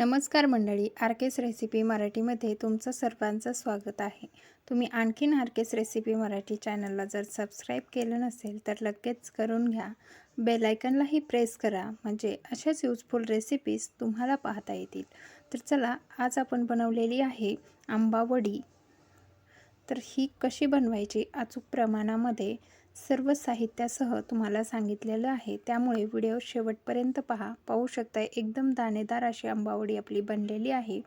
नमस्कार मंडळी आरकेस रेसिपी मराठीमध्ये तुमचं सर्वांचं स्वागत आहे. तुम्ही आणखीन आरकेस रेसिपी मराठी चॅनलला जर सबस्क्राईब केलं नसेल तर लगेच करून घ्या. बेलायकनलाही प्रेस करा म्हणजे अशाच यूजफुल रेसिपीज तुम्हाला पाहता येतील. तर चला आज आपण बनवलेली आहे आंबावडी. तर ही कशी बनवायची? अचूक प्रमाणामध्ये सर्व साहित्यासह तुम्हाला सांगितलेलं आहे. त्यामुळे व्हिडिओ शेवटपर्यंत पहा. पाहू शकता एकदम दाणेदार अशी आंबावडी आपली बनलेली आहे.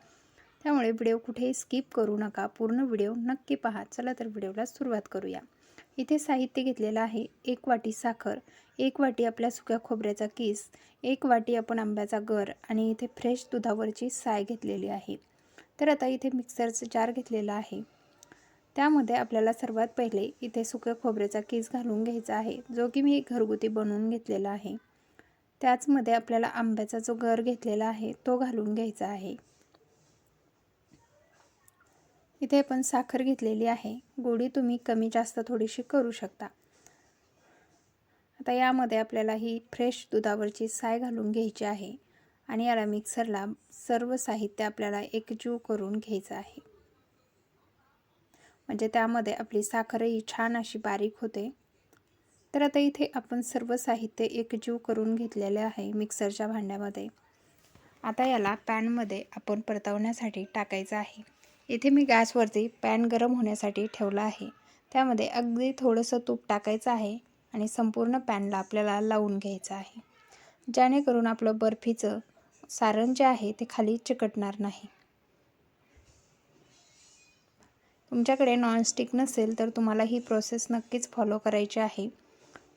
त्यामुळे व्हिडिओ कुठेही स्किप करू नका. पूर्ण व्हिडिओ नक्की पहा. चला तर व्हिडिओला सुरुवात करूया. इथे साहित्य घेतलेलं आहे. एक वाटी साखर एक वाटी आपल्या सुक्या खोबऱ्याचा किस एक वाटी आपण आंब्याचा गर आणि इथे फ्रेश दुधावरची साय घेतलेली आहे. तर आता इथे मिक्सरचं जार घेतलेला आहे. त्यामध्ये आपल्याला सर्वात पहिले इथे सुक्या खोबऱ्याचा केस घालून घ्यायचा आहे जो की मी घरगुती बनवून घेतलेला आहे. त्याचमध्ये आपल्याला आंब्याचा जो गर घेतलेला आहे तो घालून घ्यायचा आहे. इथे आपण साखर घेतलेली आहे. गोडी तुम्ही कमी जास्त थोडीशी करू शकता. आता यामध्ये आपल्याला ही फ्रेश दुधावरची साय घालून घ्यायची आहे आणि याला मिक्सरला सर्व साहित्य आपल्याला एकजीव करून घ्यायचं आहे. म्हणजे त्यामध्ये आपली साखरही छान अशी बारीक होते. तर आता इथे आपण सर्व साहित्य एकजीव करून घेतलेले आहे मिक्सरच्या भांड्यामध्ये. आता याला पॅनमध्ये आपण परतवण्यासाठी टाकायचं आहे. इथे मी गॅसवरती पॅन गरम होण्यासाठी ठेवला आहे. त्यामध्ये अगदी थोडंसं तूप टाकायचं आहे आणि संपूर्ण पॅनला आपल्याला लावून घ्यायचं आहे. जेणेकरून आपलं बर्फीचं सारण जे आहे ते खाली चिकटणार नाही. तुमच्याकडे नॉनस्टिक नसेल तर तुम्हाला ही प्रोसेस नक्कीच फॉलो करायची आहे.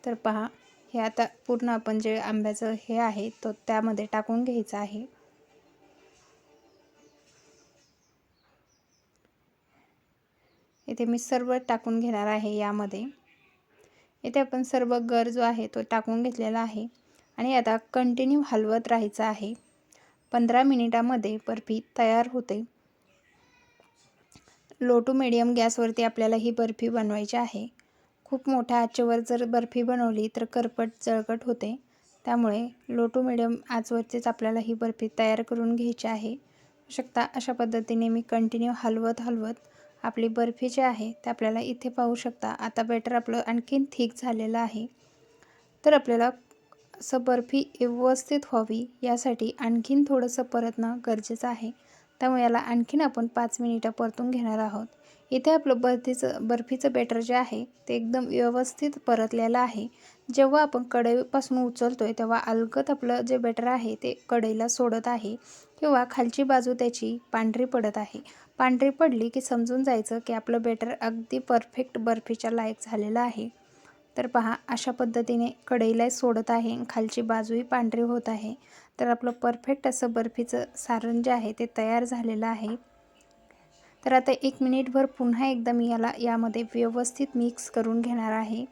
तर पहा हे आता पूर्ण आपण जे आंब्याचं हे आहे तो त्यामध्ये टाकून घ्यायचं आहे. इथे मी सर्व टाकून घेणार आहे यामध्ये. इथे आपण सर्व गर जो आहे तो टाकून घेतलेला आहे. आणि आता कंटिन्यू हलवत राहायचं आहे. पंधरा मिनिटामध्ये बर्फी तयार होते. लो टू मिडियम गॅसवरती आपल्याला ही बर्फी बनवायची आहे. खूप मोठ्या आचेवर जर बर्फी बनवली तर करपट जळकट होते. त्यामुळे लो टू मिडियम आचवरतीच आपल्याला ही बर्फी तयार करून घ्यायची आहे. शकता अशा पद्धतीने मी कंटिन्यू हलवत हलवत आपली बर्फी जी आहे ते आपल्याला इथे पाहू शकता. आता बेटर आपलं आणखीन थिक झालेलं आहे. तर आपल्याला असं बर्फी व्यवस्थित व्हावी यासाठी आणखीन थोडंसं परतणं गरजेचं आहे. त्यामुळे याला आणखीन आपण पाच मिनिटं परतून घेणार आहोत. इथे आपलं बर्फीचं बर्फीचं बॅटर जे आहे ते एकदम व्यवस्थित परतलेलं आहे. जेव्हा आपण कढईपासून उचलतो आहे तेव्हा अलगत आपलं जे बॅटर आहे ते कढईला सोडत आहे किंवा खालची बाजू त्याची पांढरी पडत आहे. पांढरी पडली की समजून जायचं की आपलं बॅटर अगदी परफेक्ट बर्फीच्या लायक झालेलं आहे. तर पहा अशा पद्धतीने कढईला सोडत आहे. खालची बाजूही पांढरी होत आहे. तर आपलं परफेक्ट असं बर्फीचं सारण जे आहे ते तयार झालेलं आहे. तर आता एक मिनिटभर पुन्हा एकदा मी याला यामध्ये व्यवस्थित मिक्स करून घेणार आहे.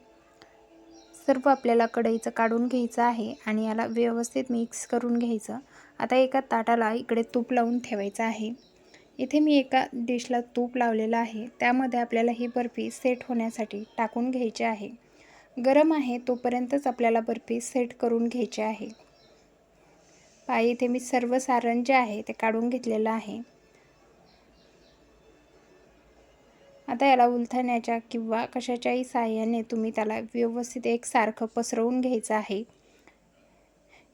सर्व आपल्याला कढईचं काढून घ्यायचं आहे आणि याला व्यवस्थित मिक्स करून घ्यायचं. आता एका ताटाला इकडे तूप लावून ठेवायचं आहे. इथे मी एका डिशला तूप लावलेलं आहे. त्यामध्ये आपल्याला ही बर्फी सेट होण्यासाठी टाकून घ्यायची आहे. गरम आहे तोपर्यंतच आपल्याला बर्फी सेट करून घ्यायची आहे. पाय इथे मी सर्व सारण जे आहे ते काढून घेतलेलं आहे. आता याला उलथण्याच्या किंवा कशाच्याही साह्याने तुम्ही त्याला व्यवस्थित एकसारखं पसरवून घ्यायचं आहे.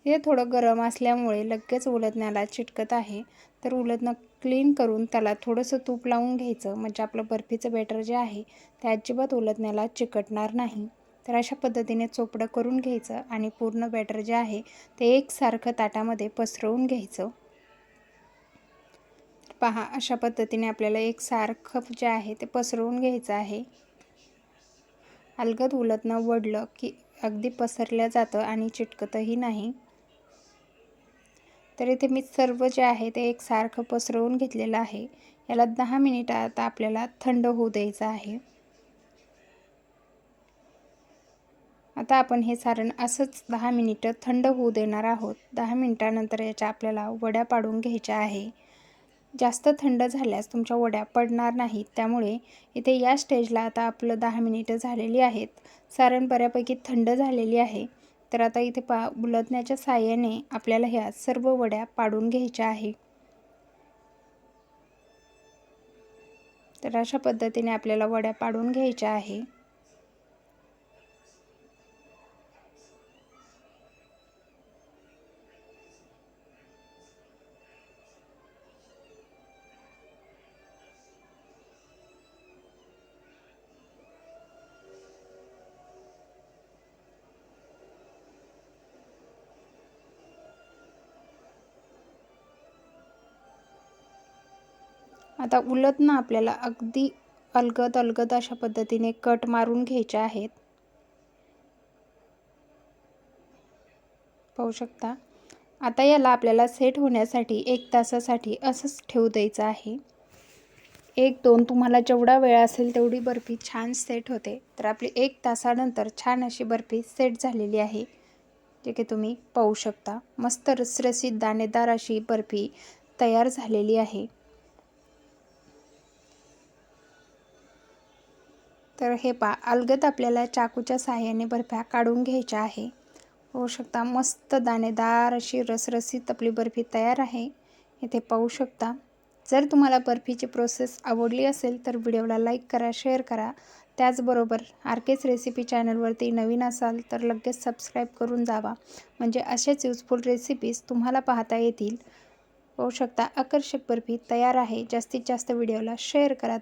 हे थोडं गरम असल्यामुळे लगेच उलटण्याला चिटकत आहे. तर उलटणं क्लीन करून त्याला थोडंसं तूप लावून घ्यायचं. म्हणजे आपलं बर्फीचं बॅटर जे आहे ते अजिबात उलटण्याला चिकटणार नाही. तर अशा पद्धतीने चोपडं करून घ्यायचं आणि पूर्ण बॅटर जे आहे ते एकसारखं ताटामध्ये पसरवून घ्यायचं. पहा अशा पद्धतीने आपल्याला एकसारखं जे आहे ते पसरवून घ्यायचं आहे. अलगद उलटनं वडलं की अगदी पसरल्या जातं आणि चिटकतही नाही. तर इथे मी सर्व जे आहे ते एकसारखं पसरवून घेतलेलं आहे. याला दहा मिनिटात आपल्याला थंड होऊ द्यायचं आहे. आता आपण हे सारण असंच दहा मिनिटं थंड होऊ देणार आहोत. दहा मिनिटानंतर याच्या आपल्याला वड्या पाडून घ्यायच्या आहे. जास्त थंड झाल्यास तुमच्या वड्या पडणार नाहीत. त्यामुळे इथे या स्टेजला आता आपलं दहा मिनिटं झालेली आहेत. सारण बऱ्यापैकी थंड झालेली आहे. तर आता इथे पा बुलतण्याच्या साह्याने आपल्याला ह्या सर्व वड्या पाडून घ्यायच्या आहे. तर अशा पद्धतीने आपल्याला वड्या पाडून घ्यायच्या आहे. आता उलट ना आपल्याला अगदी अलगद अलगद अशा पद्धतीने कट मारून घ्यायचे आहेत. पाहू शकता? आता याला आपल्याला सेट होण्यासाठी एक तासासाठी असंच ठेवू द्यायचं आहे. एक दोन तुम्हाला जेवढा वेळ असेल तेवढी बर्फी छान सेट होते. तर आपली एक तासानंतर छान अशी बर्फी सेट झालेली आहे जे की तुम्ही पाहू शकता. मस्त रसरशीत दाणेदार अशी बर्फी तयार झालेली आहे. तर हे पा अलगद आपल्याला चाकूच्या साहाय्याने बर्फ्या काढून घ्यायच्या आहे. होऊ शकता मस्त दाणेदार अशी रसरसीत आपली बर्फी तयार आहे. इथे पाहू शकता जर तुम्हाला बर्फीची प्रोसेस आवडली असेल तर व्हिडिओला लाईक करा शेअर करा. त्याचबरोबर आर केच रेसिपी चॅनलवरती नवीन असाल तर लगेच सबस्क्राईब करून जावा. म्हणजे असेच युजफुल रेसिपीज तुम्हाला पाहता येतील. होऊ शकता आकर्षक बर्फी तयार आहे. जास्तीत जास्त व्हिडिओला शेअर करा.